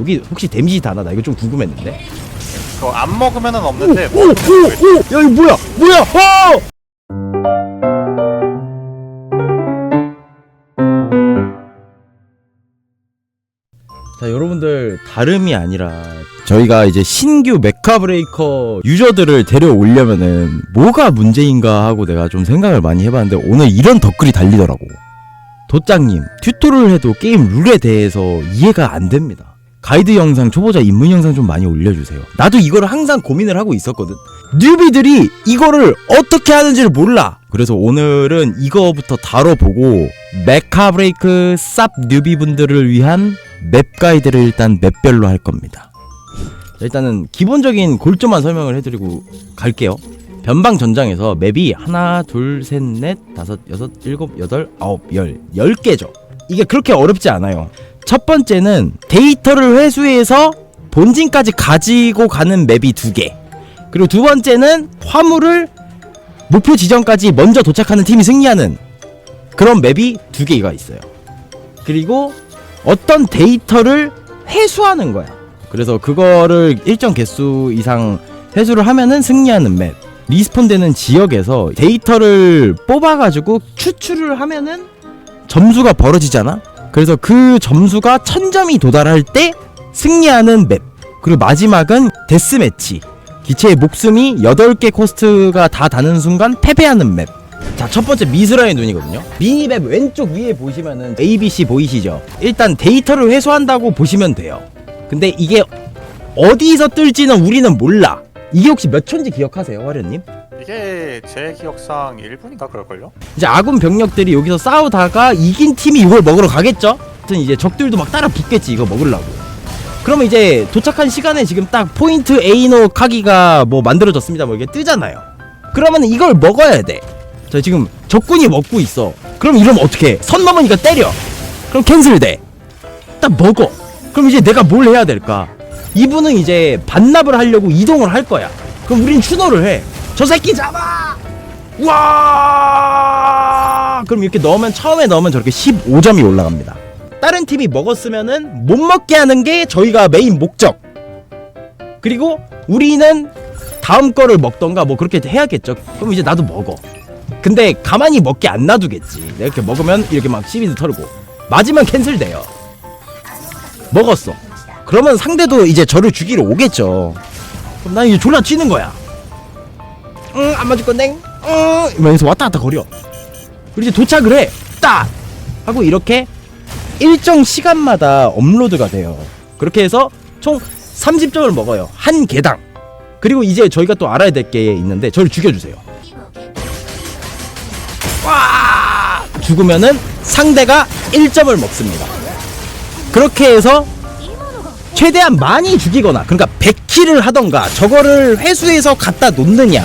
여기 혹시 데미지 다나? 나 이거 좀 궁금했는데. 그거 안 먹으면은 없는데 오, 오, 오, 야 이거 뭐야? 뭐야? 어! 자 여러분들 다름이 아니라 저희가 이제 신규 메카 브레이커 유저들을 데려오려면은 뭐가 문제인가 하고 내가 좀 생각을 많이 해봤는데 오늘 이런 댓글이 달리더라고 도짱님 튜토를 해도 게임 룰에 대해서 이해가 안 됩니다 가이드 영상 초보자 입문 영상 좀 많이 올려주세요. 나도 이거를 항상 고민을 하고 있었거든. 뉴비들이 이거를 어떻게 하는지를 몰라. 그래서 오늘은 이거부터 다뤄보고 메카 브레이크 쌉 뉴비분들을 위한 맵 가이드를 일단 맵별로 할 겁니다. 자, 일단은 기본적인 골조만 설명을 해드리고 갈게요. 변방 전장에서 맵이 하나, 둘, 셋, 넷, 다섯, 여섯, 일곱, 여덟, 아홉, 열, 열 개죠. 이게 그렇게 어렵지 않아요. 첫 번째는 데이터를 회수해서 본진까지 가지고 가는 맵이 두 개. 그리고 두 번째는 화물을 목표 지점까지 먼저 도착하는 팀이 승리하는 그런 맵이 두 개가 있어요. 그리고 어떤 데이터를 회수하는 거야. 그래서 그거를 일정 개수 이상 회수를 하면은 승리하는 맵. 리스폰되는 지역에서 데이터를 뽑아가지고 추출을 하면은 점수가 벌어지잖아. 그래서 그 점수가 1000점이 도달할 때 승리하는 맵. 그리고 마지막은 데스매치. 기체의 목숨이 8개 코스트가 다 다는 순간 패배하는 맵. 자, 첫 번째 미스라의 눈이거든요. 미니맵 왼쪽 위에 보시면은 ABC 보이시죠? 일단 데이터를 회수한다고 보시면 돼요. 근데 이게 어디서 뜰지는 우리는 몰라. 이게 혹시 몇 초인지 기억하세요, 화련님? 이게 제 기억상 1분인가 그럴걸요? 이제 아군 병력들이 여기서 싸우다가 이긴 팀이 이걸 먹으러 가겠죠? 하여튼 이제 적들도 막 따라 붙겠지 이거 먹으려고. 그러면 이제 도착한 시간에 지금 딱 포인트 에이노 카기가 뭐 만들어졌습니다. 뭐 이게 뜨잖아요. 그러면 이걸 먹어야 돼자 지금 적군이 먹고 있어. 그럼 이러면 어떻게 선 넘으니까 때려. 그럼 캔슬돼. 딱 먹어. 그럼 이제 내가 뭘 해야 될까? 이분은 이제 반납을 하려고 이동을 할 거야. 그럼 우린 추노를 해 저 새끼 잡아! 와! 그럼 이렇게 넣으면 처음에 넣으면 저렇게 15점이 올라갑니다. 다른 팀이 먹었으면은 못 먹게 하는 게 저희가 메인 목적. 그리고 우리는 다음 거를 먹던가 뭐 그렇게 해야겠죠. 그럼 이제 나도 먹어. 근데 가만히 먹게 안 놔두겠지. 내가 이렇게 먹으면 이렇게 막 시비도 털고. 맞으면 캔슬돼요. 먹었어. 그러면 상대도 이제 저를 죽이러 오겠죠. 그럼 난 이제 졸라 튀는 거야 응, 안 맞을 건데. 응, 이러면서 왔다 갔다 거려. 그리고 이제 도착을 해. 딱! 하고 이렇게 일정 시간마다 업로드가 돼요. 그렇게 해서 총 30점을 먹어요. 한 개당. 그리고 이제 저희가 또 알아야 될 게 있는데 저를 죽여주세요. 와! 죽으면은 상대가 1점을 먹습니다. 그렇게 해서 최대한 많이 죽이거나 그러니까 100킬을 하던가 저거를 회수해서 갖다 놓느냐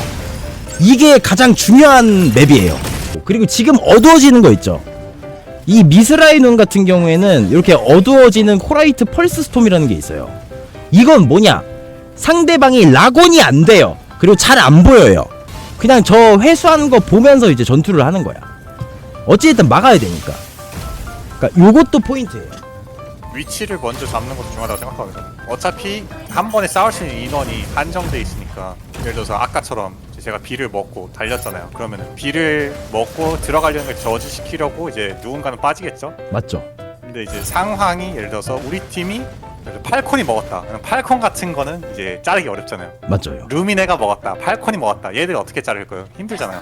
이게 가장 중요한 맵이에요. 그리고 지금 어두워지는 거 있죠. 이 미스라의 눈 같은 경우에는 이렇게 어두워지는 코라이트 펄스 스톰이라는 게 있어요. 이건 뭐냐? 상대방이 락온이 안 돼요. 그리고 잘 안 보여요. 그냥 저 회수하는 거 보면서 이제 전투를 하는 거야. 어찌됐든 막아야 되니까. 그러니까 요것도 포인트예요. 위치를 먼저 잡는 것도 중요하다고 생각하거든요. 어차피 한 번에 싸울 수 있는 인원이 한정돼 있으니까 예를 들어서 아까처럼 이 제 제가 비를 먹고 달렸잖아요. 그러면 비를 먹고 들어가려는 걸 저지시키려고 이제 누군가는 빠지겠죠. 맞죠? 근데 이제 상황이 예를 들어서 우리 팀이 예를 들어 팔콘이 먹었다. 그럼 팔콘 같은 거는 이제 자르기 어렵잖아요. 맞죠요. 루미네가 먹었다. 팔콘이 먹었다. 얘들 어떻게 자를 거예요? 힘들잖아요.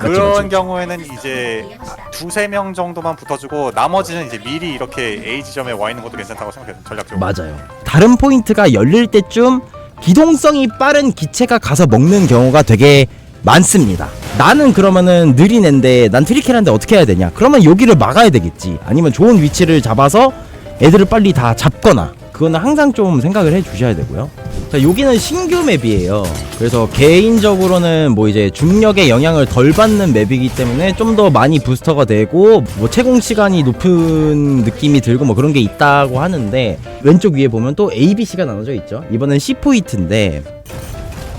그런 맞지. 경우에는 이제 두세 명 정도만 붙어주고 나머지는 이제 미리 이렇게 A 지점에 와 있는 것도 괜찮다고 생각해요. 전략적으로. 맞아요. 다른 포인트가 열릴 때쯤 기동성이 빠른 기체가 가서 먹는 경우가 되게 많습니다. 나는 그러면은 느린 앤데 난 트리케라인데 어떻게 해야 되냐? 그러면 여기를 막아야 되겠지. 아니면 좋은 위치를 잡아서 애들을 빨리 다 잡거나 그거는 항상 좀 생각을 해 주셔야 되고요. 자, 여기는 신규 맵이에요. 그래서 개인적으로는 뭐 이제 중력의 영향을 덜 받는 맵이기 때문에 좀 더 많이 부스터가 되고 뭐 채공 시간이 높은 느낌이 들고 뭐 그런 게 있다고 하는데 왼쪽 위에 보면 또 A, B, C가 나눠져 있죠. 이번엔 C 포인트인데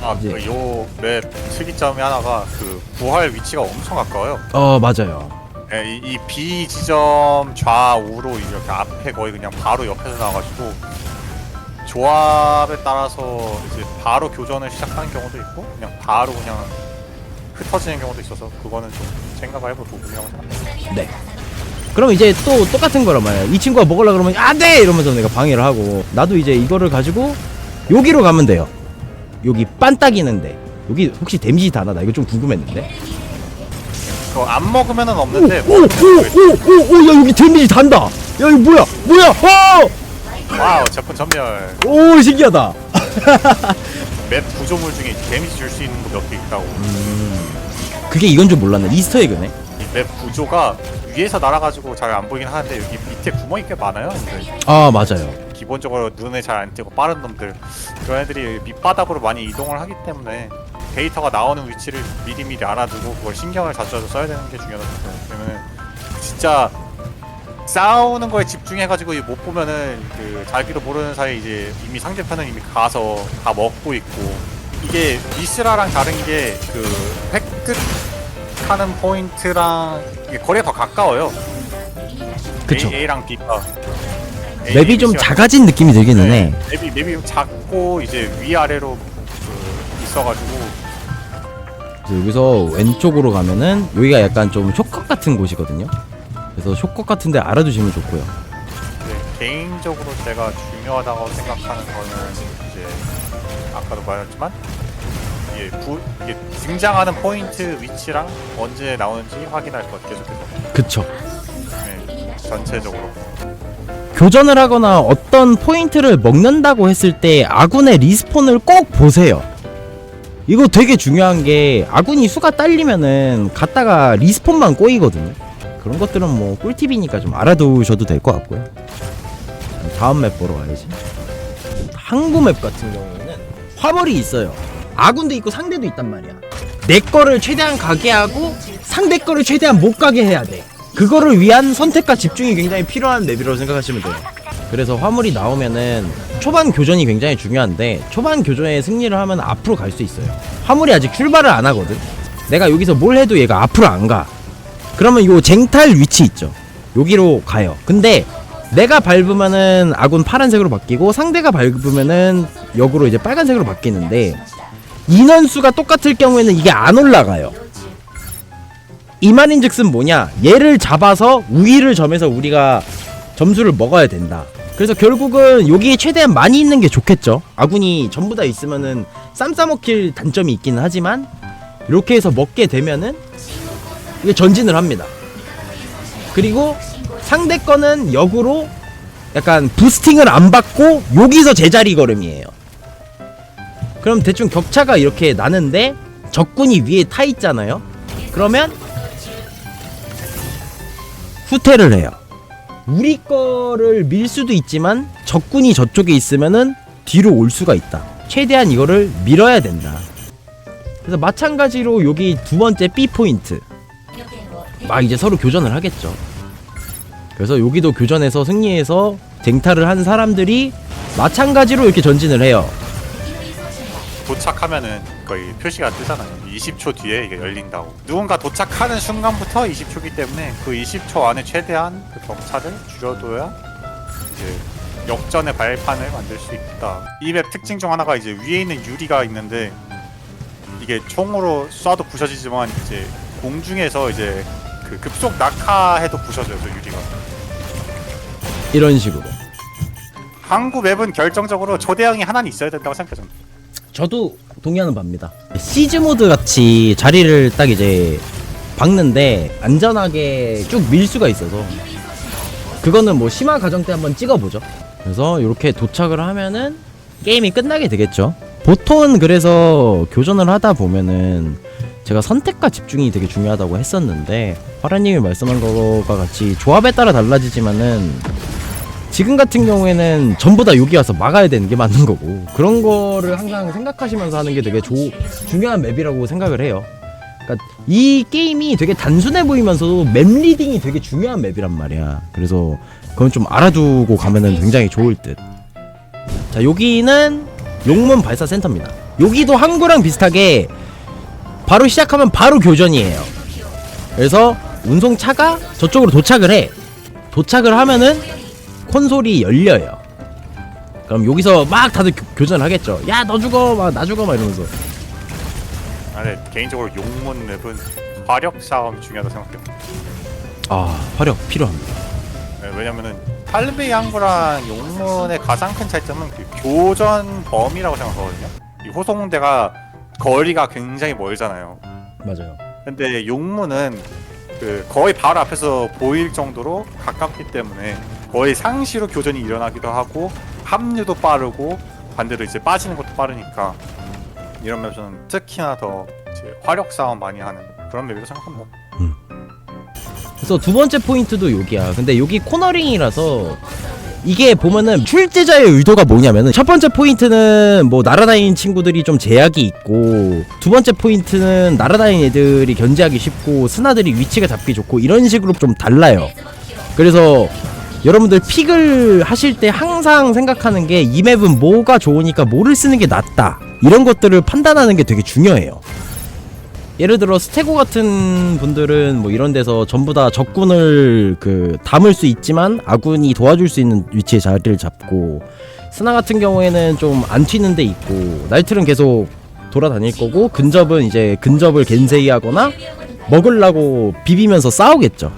아, 이제- 그요맵 특이점이 하나가 그 부활 위치가 엄청 가까워요. 어 맞아요. 예, 이, 이 B 지점 좌우로 이렇게 앞에 거의 그냥 바로 옆에서 나와가지고 조합에 따라서 이제 바로 교전을 시작하는 경우도 있고 그냥 바로 그냥 흩어지는 경우도 있어서 그거는 좀 생각을 해볼 부분이라고 생각합니다. 네. 그럼 이제 또 똑같은 거란 말이야. 이 친구가 먹으려 그러면 안돼 이러면서 내가 방해를 하고 나도 이제 이거를 가지고 여기로 가면 돼요. 여기 빤딱이는데 여기 혹시 데미지 다 나 나 이거 좀 궁금했는데. 그거 안 먹으면은 없는데 오 오 오 오 오 야 여기 데미지 단다. 야 이거 뭐야 뭐야? 와우 제품 전멸 오! 오 신기하다. 맵 구조물 중에 데미지 줄 수 있는 거 몇 개 있다고 그게 이건 줄 몰랐네. 이스터 에그네. 이 맵 구조가 위에서 날아가지고 잘 안 보이긴 하는데 여기 밑에 구멍이 꽤 많아요 근데 아 맞아요. 기본적으로 눈에 잘 안 띄고 빠른 놈들 그런 애들이 밑바닥으로 많이 이동을 하기 때문에 데이터가 나오는 위치를 미리미리 알아두고 그걸 신경을 자주 자주 써야 되는 게 중요하다고 왜냐면 진짜 싸우는 거에 집중해가지고 이못 보면은 그 자기도 모르는 사이에 이제 이미 상대편은 이미 가서 다 먹고 있고 이게 미스라랑 다른 게 그 획득 하는 포인트랑 이게 거리가 더 가까워요. 그쵸. A, 랑 B가 맵이 좀 작아진 느낌이 들기는 해. 네, 맵이 맵이 좀 작고 이제 위 아래로 그 있어가지고 여기서 왼쪽으로 가면은 여기가 약간 좀 쇼컷 같은 곳이거든요. 그래서 쇼컷 같은데 알아두시면 좋고요. 이제 개인적으로 제가 중요하다고 생각하는 거는 이제 아까도 말했지만 이게, 부, 이게 등장하는 포인트 위치랑 언제 나오는지 확인할 것 계속해서 그쵸. 네, 전체적으로 교전을 하거나 어떤 포인트를 먹는다고 했을 때 아군의 리스폰을 꼭 보세요. 이거 되게 중요한 게 아군이 수가 딸리면은 갔다가 리스폰만 꼬이거든요. 그런 것들은 뭐 꿀팁이니까 좀 알아두셔도 될 것 같고요. 다음 맵 보러 가야지. 항구 맵 같은 경우에는 화물이 있어요. 아군도 있고 상대도 있단 말이야. 내 거를 최대한 가게 하고 상대 거를 최대한 못 가게 해야 돼. 그거를 위한 선택과 집중이 굉장히 필요한 맵이라고 생각하시면 돼요. 그래서 화물이 나오면은 초반 교전이 굉장히 중요한데 초반 교전에 승리를 하면 앞으로 갈 수 있어요. 화물이 아직 출발을 안 하거든. 내가 여기서 뭘 해도 얘가 앞으로 안 가. 그러면 요 쟁탈 위치 있죠. 여기로 가요. 근데 내가 밟으면은 아군 파란색으로 바뀌고 상대가 밟으면은 역으로 이제 빨간색으로 바뀌는데 인원수가 똑같을 경우에는 이게 안 올라가요. 이 말인즉슨 뭐냐? 얘를 잡아서 우위를 점해서 우리가 점수를 먹어야 된다. 그래서 결국은 여기에 최대한 많이 있는 게 좋겠죠. 아군이 전부 다 있으면은 쌈 싸먹힐 단점이 있기는 하지만 이렇게 해서 먹게 되면은 이게 전진을 합니다. 그리고 상대 거는 역으로 약간 부스팅을 안 받고 여기서 제자리 걸음이에요. 그럼 대충 격차가 이렇게 나는데 적군이 위에 타 있잖아요. 그러면 후퇴를 해요. 우리 거를 밀 수도 있지만 적군이 저쪽에 있으면은 뒤로 올 수가 있다. 최대한 이거를 밀어야 된다. 그래서 마찬가지로 여기 두 번째 B 포인트. 막 이제 서로 교전을 하겠죠. 그래서 여기도 교전에서 승리해서 쟁탈을 한 사람들이 마찬가지로 이렇게 전진을 해요. 도착하면은 거의 표시가 뜨잖아요. 20초 뒤에 이게 열린다고. 누군가 도착하는 순간부터 20초기 때문에 그 20초 안에 최대한 그 격차를 줄여둬야 이제 역전의 발판을 만들 수 있다. 이 맵 특징 중 하나가 이제 위에 있는 유리가 있는데 이게 총으로 쏴도 부셔지지만 이제 공중에서 이제 그 급속 낙하해도 부셔져요, 저 유리가. 이런 식으로. 항구 맵은 결정적으로 초대형이 하나는 있어야 된다고 생각해요. 저 도 동의하는 바입니다. 시즈 모드 같이 자리를 딱 이제 박는데 안전하게 쭉 밀 수가 있어서 그거는 뭐 심화 과정 때 한번 찍어보죠. 그래서 이렇게 도착을 하면은 게임이 끝나게 되겠죠. 보통은 그래서 교전을 하다 보면은 제가 선택과 집중이 되게 중요하다고 했었는데 화라님이 말씀한 거가 같이 조합에 따라 달라지지만은 지금 같은 경우에는 전부 다 여기 와서 막아야 되는 게 맞는 거고 그런 거를 항상 생각하시면서 하는 게 되게 조, 중요한 맵이라고 생각을 해요. 그러니까 이 게임이 되게 단순해 보이면서도 맵 리딩이 되게 중요한 맵이란 말이야. 그래서 그건 좀 알아두고 가면은 굉장히 좋을 듯. 자 여기는 용문 발사 센터입니다. 여기도 항구랑 비슷하게 바로 시작하면 바로 교전이에요. 그래서 운송차가 저쪽으로 도착을 해. 도착을 하면은 콘솔이 열려요. 그럼 여기서 막 다들 교, 교전을 하겠죠. 야 너 죽어, 막 나 죽어, 막 이러면서. 아, 근데 개인적으로 용문 맵은 화력 싸움이 중요하다 생각해요. 아 화력 필요합니다. 네, 왜냐면은 팔베이 항구랑 용문의 가장 큰 차이점은 그 교전 범위라고 생각하거든요. 이 호송대가 거리가 굉장히 멀잖아요. 맞아요. 근데 용문은 그 거의 바로 앞에서 보일 정도로 가깝기 때문에 거의 상시로 교전이 일어나기도 하고 합류도 빠르고 반대로 이제 빠지는 것도 빠르니까 이런 맵에서는 특히나 더 이제 화력 싸움 많이 하는 그런 맵이라고 생각합니다. 그래서 두 번째 포인트도 여기야. 근데 여기 코너링이라서 이게 보면은 출제자의 의도가 뭐냐면은 첫 번째 포인트는 뭐 날아다니는 친구들이 좀 제약이 있고 두 번째 포인트는 날아다니는 애들이 견제하기 쉽고 스나들이 위치가 잡기 좋고 이런 식으로 좀 달라요. 그래서 여러분들 픽을 하실 때 항상 생각하는 게 이 맵은 뭐가 좋으니까 뭐를 쓰는 게 낫다. 이런 것들을 판단하는 게 되게 중요해요. 예를 들어 스테고 같은 분들은 뭐 이런 데서 전부 다 적군을 그 담을 수 있지만 아군이 도와줄 수 있는 위치에 자리를 잡고 스나 같은 경우에는 좀 안 튀는 데 있고 나이트는 계속 돌아다닐 거고 근접은 이제 근접을 겐세이 하거나 먹으려고 비비면서 싸우겠죠.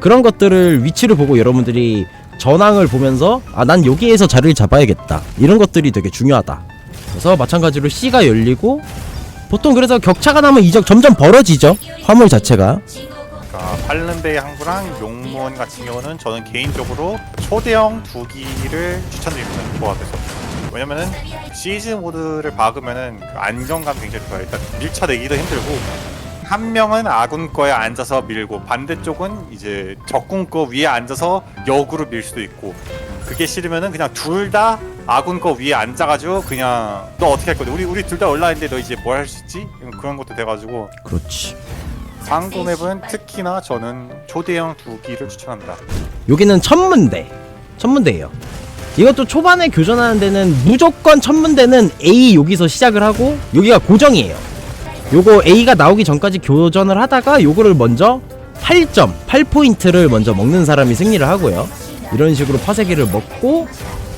그런 것들을 위치를 보고 여러분들이 전황을 보면서 아 난 여기에서 자리를 잡아야겠다. 이런 것들이 되게 중요하다. 그래서 마찬가지로 C가 열리고 보통 그래서 격차가 나면 이적 점점 벌어지죠. 화물 자체가. 그러니까 팔른베이 항구랑 용문 같은 경우는 저는 개인적으로 초대형 두 기를 추천드립니다. 조합에서. 왜냐면은 시즈 모드를 박으면은 그 안정감 굉장히 좋아요. 일단 밀쳐내기도 힘들고 한 명은 아군 거에 앉아서 밀고 반대쪽은 이제 적군 거 위에 앉아서 역으로 밀 수도 있고 그게 싫으면은 그냥 둘 다 아군 거 위에 앉아가지고 그냥 너 어떻게 할 거야 우리 우리 둘다 온라인인데 너 이제 뭘 할 수 있지? 그런 것도 돼가지고 그렇지. 상고 맵은 특히나 저는 초대형 두 기를 추천합니다. 여기는 천문대 천문대예요. 이것도 초반에 교전하는 데는 무조건 천문대는 A 여기서 시작을 하고 여기가 고정이에요 요거 A가 나오기 전까지 교전을 하다가 요거를 먼저 8점 8포인트를 먼저 먹는 사람이 승리를 하고요 이런 식으로 파쇄기를 먹고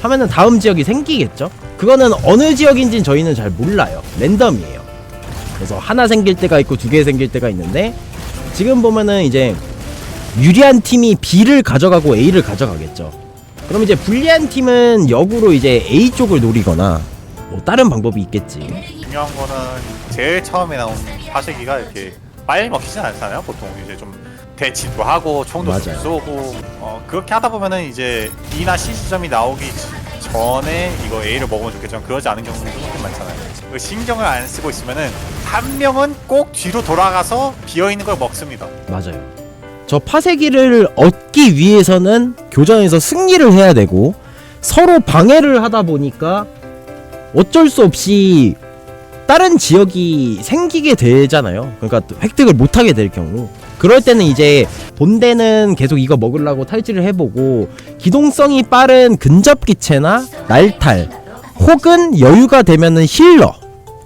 하면은 다음 지역이 생기겠죠 그거는 어느 지역인진 저희는 잘 몰라요 랜덤이에요 그래서 하나 생길 때가 있고 두 개 생길 때가 있는데 지금 보면은 이제 유리한 팀이 B를 가져가고 A를 가져가겠죠. 그럼 이제 불리한 팀은 역으로 이제 A 쪽을 노리거나 뭐 다른 방법이 있겠지. 중요한 거는 제일 처음에 나온 파쇄기가 이렇게 빨리 먹히진 않잖아요. 보통 이제 좀 대치도 하고 총도 좀 맞아요. 쏘고 어, 그렇게 하다 보면은 이제 B나 C 지점이 나오기 전에 이거 A를 먹으면 좋겠지만 그러지 않은 경우도 좀 많잖아요. 그 신경을 안 쓰고 있으면은 한 명은 꼭 뒤로 돌아가서 비어 있는 걸 먹습니다. 맞아요. 저 파쇄기를 얻기 위해서는 교전에서 승리를 해야 되고 서로 방해를 하다 보니까 어쩔 수 없이 다른 지역이 생기게 되잖아요. 그러니까 획득을 못하게 될 경우. 그럴 때는 이제 본대는 계속 이거 먹으려고 탈지를 해보고 기동성이 빠른 근접 기체나 날탈 혹은 여유가 되면은 힐러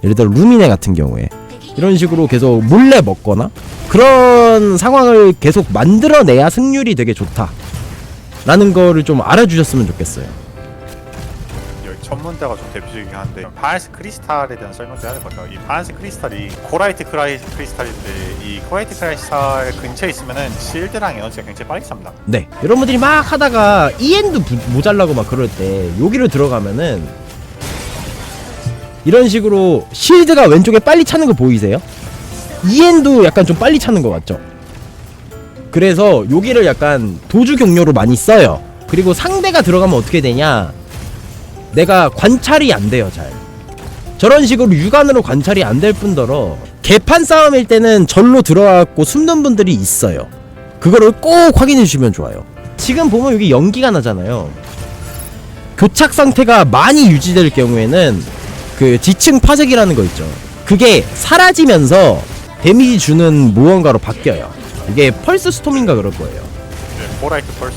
예를 들어 루미네 같은 경우에 이런 식으로 계속 몰래 먹거나 그런 상황을 계속 만들어내야 승률이 되게 좋다 라는 거를 좀 알아주셨으면 좋겠어요 천문대가 좀 대표적이긴 한데 파란색 크리스탈에 대한 설명 좀 해야 될 것 같아요. 이 파란색 크리스탈이 코라이트 크라이 크리스탈인데 이 코라이트 크리스탈 근처에 있으면은 실드랑 에너지가 굉장히 빨리 찹니다. 네 여러분들이 막 하다가 EN도 부- 모자라고 막 그럴 때 여기를 들어가면은 이런 식으로 실드가 왼쪽에 빨리 차는 거 보이세요? EN도 약간 좀 빨리 차는 것 같죠? 그래서 여기를 약간 도주 경로로 많이 써요 그리고 상대가 들어가면 어떻게 되냐 내가 관찰이 안 돼요 잘 저런 식으로 육안으로 관찰이 안 될 뿐더러 개판 싸움일 때는 절로 들어가고 숨는 분들이 있어요 그거를 꼭 확인해 주시면 좋아요. 지금 보면 여기 연기가 나잖아요. 교착 상태가 많이 유지될 경우에는 그 지층 파쇄기라는 거 있죠. 그게 사라지면서 데미지 주는 무언가로 바뀌어요. 이게 펄스 스톰인가 그럴 거예요. 네, 코라이트 펄스.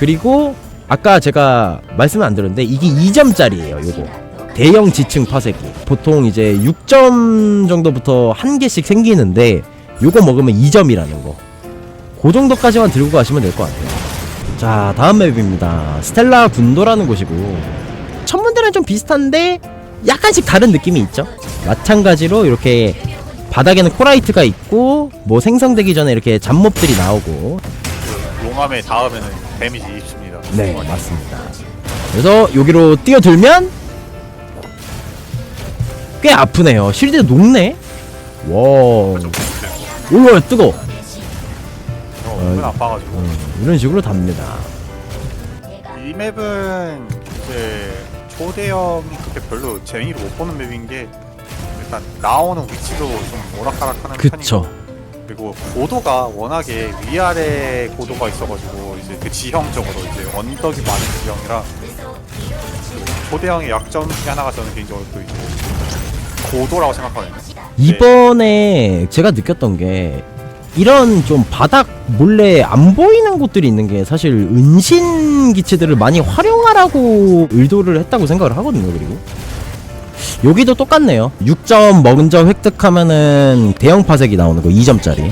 그리고 아까 제가 말씀을 안 드렸는데 이게 2점짜리예요. 요거. 대형 지층 파쇄기. 보통 이제 6점 정도부터 한 개씩 생기는데 요거 먹으면 2점이라는 거. 그 정도까지만 들고 가시면 될 것 같아요. 자, 다음 맵입니다. 스텔라 군도라는 곳이고 천문대랑 좀 비슷한데 약간씩 다른 느낌이 있죠. 마찬가지로 이렇게 바닥에는 코라이트가 있고 뭐 생성되기 전에 이렇게 잡몹들이 나오고 그 용암에 닿으면은 데미지. 네 맞습니다. 그래서 여기로 뛰어들면 꽤 아프네요. 실드 녹네. 와, 좀 우와 뜨거. 어, 은근 아파가지고. 음, 이런 식으로 답니다. 이 맵은 이제 초대형이 그렇게 별로 재미를 못 보는 맵인 게 일단 나오는 위치도 좀 오락가락하는 그쵸. 편이고 그리고 고도가 워낙에 위아래 고도가 있어가지고 이제 그 지형적으로 이제 언덕이 많은 지형이라 그 초대형의 약점 중에 하나가 저는 개인적으로 또 이제 고도라고 생각하거든요. 이번에 제가 느꼈던 게 이런 좀 바닥 몰래 안 보이는 곳들이 있는 게 사실 은신 기체들을 많이 활용하라고 의도를 했다고 생각을 하거든요. 그리고 여기도 똑같네요. 6점 먹은 점 획득하면은 대형 파색이 나오는 거 2점짜리.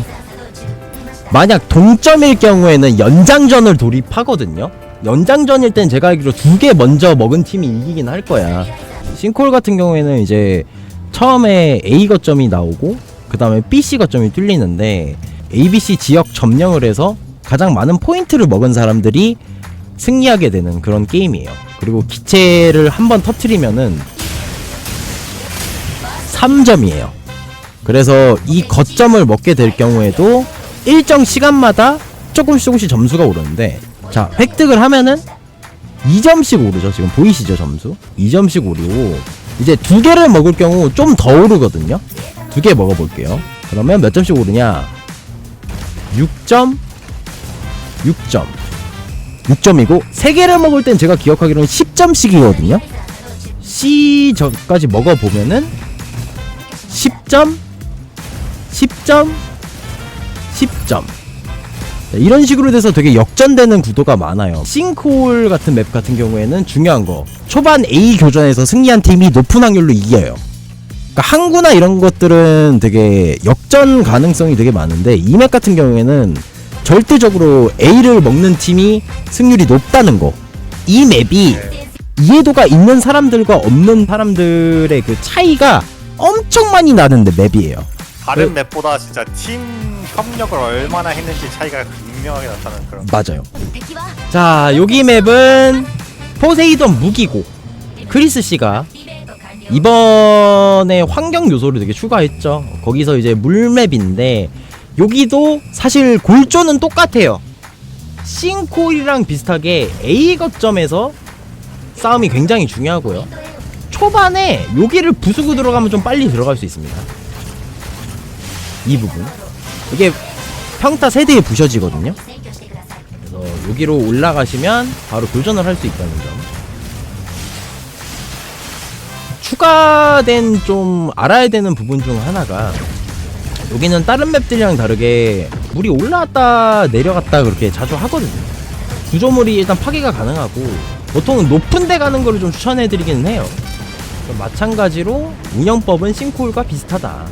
만약 동점일 경우에는 연장전을 돌입하거든요. 연장전일 땐 제가 알기로 두 개 먼저 먹은 팀이 이기긴 할 거야. 싱콜 같은 경우에는 이제 처음에 A 거점이 나오고 그 다음에 BC 거점이 뚫리는데 ABC 지역 점령을 해서 가장 많은 포인트를 먹은 사람들이 승리하게 되는 그런 게임이에요. 그리고 기체를 한번 터트리면은 3점이에요. 그래서 이 거점을 먹게 될 경우에도 일정 시간마다 조금씩 조금씩 점수가 오르는데 자 획득을 하면은 2점씩 오르죠 지금. 보이시죠 점수? 2점씩 오르고 이제 두 개를 먹을 경우 좀 더 오르거든요. 두 개 먹어볼게요. 그러면 몇 점씩 오르냐? 6점? 6점. 6점이고 세 개를 먹을 땐 제가 기억하기로는 10점씩이거든요. C 저까지 먹어보면은 10점 10점 10점 자, 이런 식으로 돼서 되게 역전되는 구도가 많아요. 싱크홀 같은 맵 같은 경우에는 중요한 거 초반 A 교전에서 승리한 팀이 높은 확률로 이겨요. 그러니까 항구나 이런 것들은 되게 역전 가능성이 되게 많은데 이 맵 같은 경우에는 절대적으로 A를 먹는 팀이 승률이 높다는 거. 이 맵이 이해도가 있는 사람들과 없는 사람들의 그 차이가 엄청 많이 나는데 맵이에요. 다른 네. 맵보다 진짜 팀 협력을 얼마나 했는지 차이가 분명하게 나타나는 그런 맞아요. 자, 여기 맵은 포세이돈 무기고 크리스 씨가 이번에 환경 요소를 되게 추가했죠. 거기서 이제 물맵인데 여기도 사실 골조는 똑같아요. 싱콜이랑 비슷하게 A 거점에서 싸움이 굉장히 중요하고요. 초반에 여기를 부수고 들어가면 좀 빨리 들어갈 수 있습니다. 이 부분. 이게 평타 세대에 부셔지거든요. 그래서 여기로 올라가시면 바로 교전을 할 수 있다는 점. 추가된 좀 알아야 되는 부분 중 하나가 여기는 다른 맵들이랑 다르게 물이 올라왔다 내려갔다 그렇게 자주 하거든요. 구조물이 일단 파괴가 가능하고 보통은 높은 데 가는 거를 좀 추천해 드리기는 해요. 마찬가지로 운영법은 싱크홀과 비슷하다.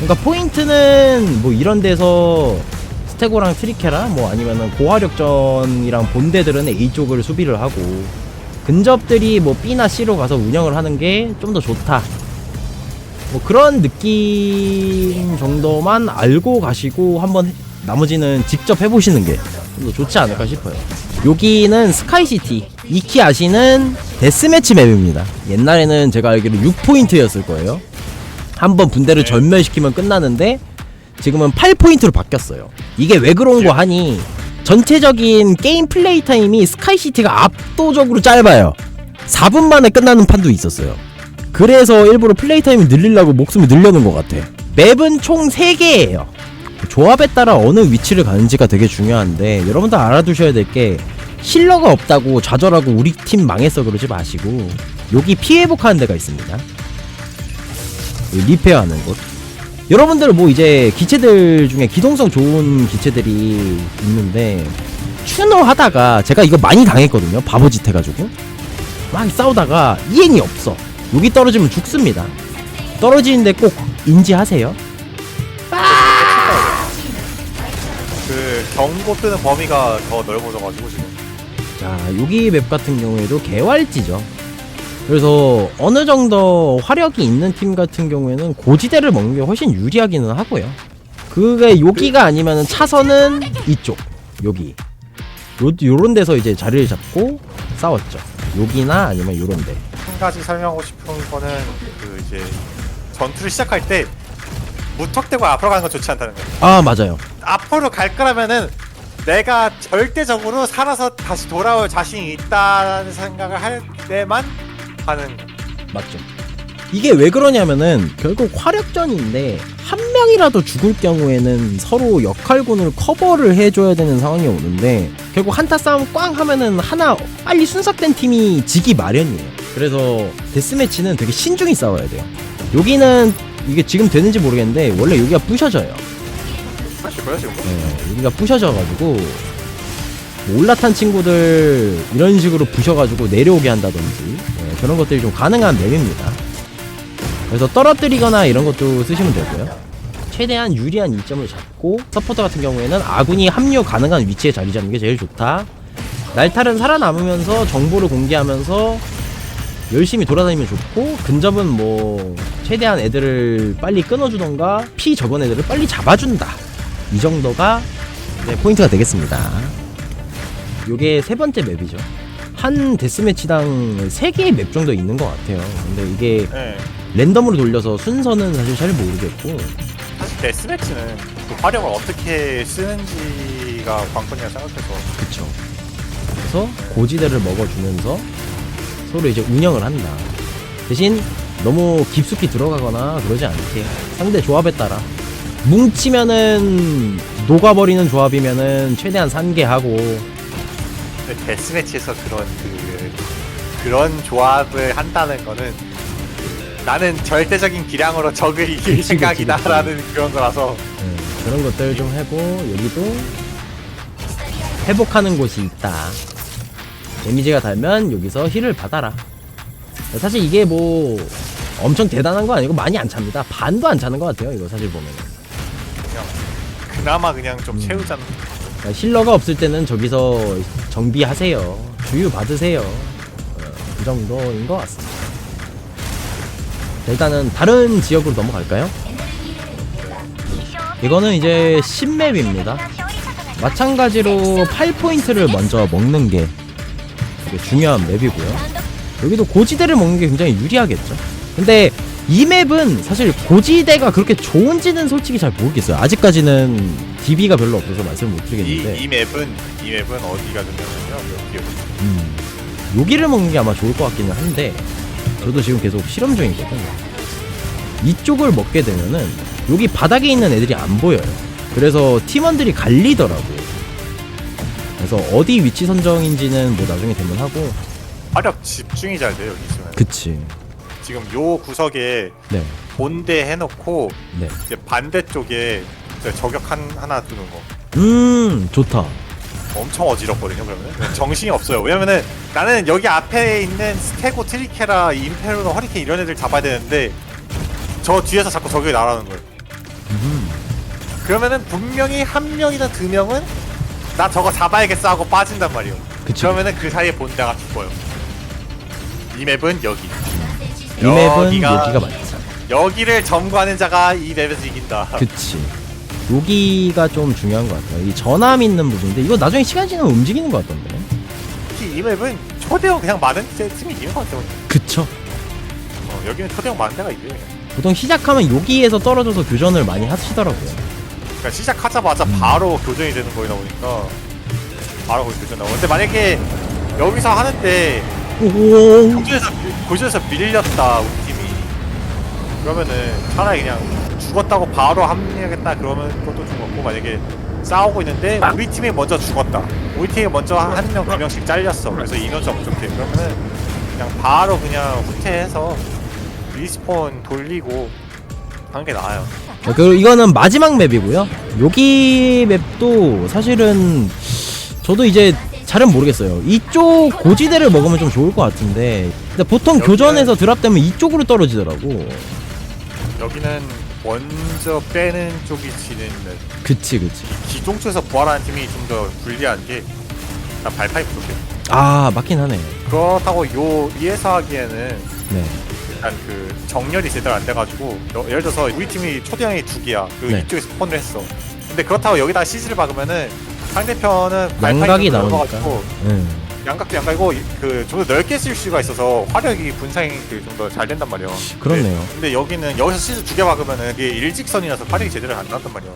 그러니까 포인트는 뭐 이런 데서 스테고랑 트리케라 뭐 아니면은 고화력전이랑 본대들은 A 쪽을 수비를 하고 근접들이 뭐 B나 C로 가서 운영을 하는 게 좀 더 좋다. 뭐 그런 느낌 정도만 알고 가시고 한번 해- 나머지는 직접 해보시는 게 좀 더 좋지 않을까 싶어요. 여기는 스카이시티 이키 아시는 데스매치 맵입니다. 옛날에는 제가 알기로 6포인트였을 거예요. 한 번 분대를 네. 전멸시키면 끝나는데 지금은 8포인트로 바뀌었어요. 이게 왜 그런 거 하니 전체적인 게임 플레이 타임이 스카이시티가 압도적으로 짧아요. 4분 만에 끝나는 판도 있었어요. 그래서 일부러 플레이 타임을 늘리려고 목숨을 늘려는 것 같아. 맵은 총 3개예요. 조합에 따라 어느 위치를 가는지가 되게 중요한데 여러분들 알아두셔야 될게 힐러가 없다고 좌절하고 우리 팀 망했어 그러지 마시고 여기 피해 복하는 데가 있습니다. 리페어하는 곳. 여러분들 뭐 이제 기체들 중에 기동성 좋은 기체들이 있는데 추노 하다가 제가 이거 많이 당했거든요. 바보짓 해가지고 막 싸우다가 이행이 없어. 여기 떨어지면 죽습니다. 떨어지는데 꼭 인지하세요. 그 경고 뜨는 범위가 더 넓어져가지고 지금 자, 여기 맵 같은 경우에도 개활지죠. 그래서 어느 정도 화력이 있는 팀 같은 경우에는 고지대를 먹는 게 훨씬 유리하기는 하고요. 그게 여기가 아니면 차선은 이쪽, 여기. 요, 요런 데서 이제 자리를 잡고 싸웠죠. 여기나 아니면 요런 데. 한 가지 설명하고 싶은 거는 그 이제 전투를 시작할 때 무턱대고 앞으로 가는 건 좋지 않다는 거예요. 아, 맞아요. 앞으로 갈 거라면은 내가 절대적으로 살아서 다시 돌아올 자신이 있다는 생각을 할 때만 하는 맞죠. 이게 왜 그러냐면은 결국 화력전인데 한 명이라도 죽을 경우에는 서로 역할군을 커버를 해줘야 되는 상황이 오는데 결국 한타 싸움 꽝 하면은 하나 빨리 순삭된 팀이 지기 마련이에요. 그래서 데스매치는 되게 신중히 싸워야 돼요. 여기는 이게 지금 되는지 모르겠는데 원래 여기가 부셔져요. 사실 뭐야 지금? 네, 여기가 부셔져가지고 뭐 올라탄 친구들 이런 식으로 부셔가지고 내려오게 한다든지 네, 그런 것들이 좀 가능한 맵입니다. 그래서 떨어뜨리거나 이런 것도 쓰시면 되고요. 최대한 유리한 이점을 잡고 서포터 같은 경우에는 아군이 합류 가능한 위치에 자리 잡는 게 제일 좋다. 날탈은 살아남으면서 정보를 공개하면서 열심히 돌아다니면 좋고 근접은 뭐 최대한 애들을 빨리 끊어주던가 피 적은 애들을 빨리 잡아준다. 이 정도가 네, 포인트가 되겠습니다. 요게 세 번째 맵이죠. 한 데스매치당 세 개의 맵 정도 있는 것 같아요. 근데 이게 네. 랜덤으로 돌려서 순서는 사실 잘 모르겠고 사실 데스매치는 그 화력을 어떻게 쓰는지가 관건이라 생각해서 그쵸. 그래서 고지대를 먹어주면서 서로 이제 운영을 한다. 대신 너무 깊숙이 들어가거나 그러지 않게 상대 조합에 따라 뭉치면은 녹아버리는 조합이면은 최대한 산계하고. 근데 데스매치에서 그런 그 그런 조합을 한다는 거는 나는 절대적인 기량으로 적을 이길 그치, 생각이다라는 그런 거라서. 예, 그런 것들 좀 해보 여기도 회복하는 곳이 있다. 데미지가 달면 여기서 힐을 받아라. 사실 이게 뭐 엄청 대단한 거 아니고 많이 안 찹니다. 반도 안 차는 것 같아요 이거 사실 보면 그냥 그나마 그냥 좀 음. 채우자는 그러니까 힐러가 없을 때는 저기서 정비하세요 주유 받으세요 어, 그 정도인 것 같습니다 자, 일단은 다른 지역으로 넘어갈까요? 이거는 이제 신맵입니다 마찬가지로 8포인트를 먼저 먹는 게 되게 중요한 맵이고요. 여기도 고지대를 먹는 게 굉장히 유리하겠죠. 근데 이 맵은 사실 고지대가 그렇게 좋은지는 솔직히 잘 모르겠어요. 아직까지는 DB가 별로 없어서 말씀을 못 이, 드리겠는데 이 맵은 이 맵은 어디가 되냐면요 여기 음, 여기를 먹는 게 아마 좋을 것 같기는 한데 저도 지금 계속 실험 중이거든요. 이쪽을 먹게 되면은 여기 바닥에 있는 애들이 안 보여요. 그래서 팀원들이 갈리더라고요. 그래서 어디 위치 선정인지는 뭐 나중에 되면 하고 화력 집중이 잘 돼요 여기 있으면 그치 지금 요 구석에 네. 본대 해놓고 네. 이제 반대쪽에 이제 저격 한, 하나 두는 거. 음 좋다. 엄청 어지럽거든요 그러면 정신이 없어요. 왜냐면은 나는 여기 앞에 있는 스테고 트리케라 임페르노 허리케인 이런 애들 잡아야 되는데 저 뒤에서 자꾸 저격이 날아오는 거예요. 음, 그러면은 분명히 한 명이나 두 명은 나 저거 잡아야겠어 하고 빠진단 말이에요. 그쵸 그러면은 그 사이에 본대가 죽어요. 이 맵은 여기 이 맵은 여기가- 여기가 맞죠. 여기를 점거하는 자가 이 맵에서 이긴다. 그치. 여기가 좀 중요한 것 같아요. 이 전함 있는 부분인데 이거 나중에 시간 지나면 움직이는 것 같던데. 특히 이 맵은 초대형 그냥 많은 제 팀이 이기는 것 같아요. 그쵸. 어, 여기는 초대형 많은 데가 이겨요 그냥. 보통 시작하면 여기에서 떨어져서 교전을 많이 하시더라고요. 그러니까 시작하자마자 음. 바로 교전이 되는 거이다 보니까 바로 거기 교전 나오고. 근데 만약에 여기서 하는데 오 교전에서 교전에서 밀렸다 우리 팀이. 그러면은 차라리 그냥 죽었다고 바로 합류하겠다 그러면 그것도 좀 없고 만약에 싸우고 있는데 우리 팀이 먼저 죽었다. 우리 팀이 먼저 한명두 명씩 잘렸어. 그래서 인원수가 부족해 그러면은 그냥 바로 그냥 후퇴해서 리스폰 돌리고 하는 게 나아요. 그 이거는 마지막 맵이고요. 여기 맵도 사실은 저도 이제 잘은 모르겠어요. 이쪽 고지대를 먹으면 좀 좋을 것 같은데 근데 보통 여기는- 교전에서 드랍되면 이쪽으로 떨어지더라고. 여기는 먼저 빼는 쪽이 지는 그치 그치 기동 쪽에서 부활하는 팀이 좀 더 불리한 게 일단 발파이 부족해. 아 맞긴 하네 그렇다고 요 위에서 하기에는 네 일단 그 정렬이 제대로 안 돼가지고 여- 예를 들어서 우리 팀이 초대형이 두 개야. 그리고 네. 이쪽에서 스폰을 했어. 근데 그렇다고 여기다가 CG를 박으면은 상대편은 양각이 나오니까. 응. 양각도 양각이고 그좀 더 넓게 쓸 수가 있어서 화력이 분산이 그좀더 잘 된단 말이야. 그렇네요. 근데, 근데 여기는 여기서 시즈 두개 박으면은 이게 일직선이라서 화력이 제대로 안 나단 말이야.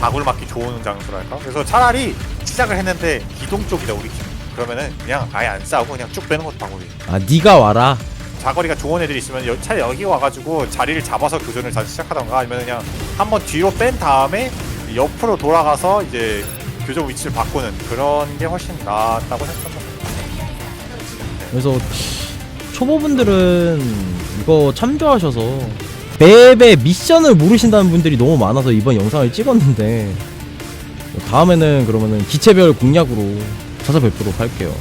다굴 맞기 좋은 장소랄까? 그래서 차라리 시작을 했는데 기동 쪽이다 우리 팀. 그러면은 그냥 아예 안 싸우고 그냥 쭉 빼는 것도 방법이. 아 네가 와라 자거리가 좋은 애들이 있으면 여, 차라리 여기 와가지고 자리를 잡아서 교전을 다시 시작하던가 아니면 그냥 한번 뒤로 뺀 다음에 옆으로 돌아가서 이제 교전 위치를 바꾸는 그런 게 훨씬 낫다고 생각합니다. 그래서 초보분들은 이거 참조하셔서 맵의 미션을 모르신다는 분들이 너무 많아서 이번 영상을 찍었는데 다음에는 그러면은 기체별 공략으로 찾아뵙도록 할게요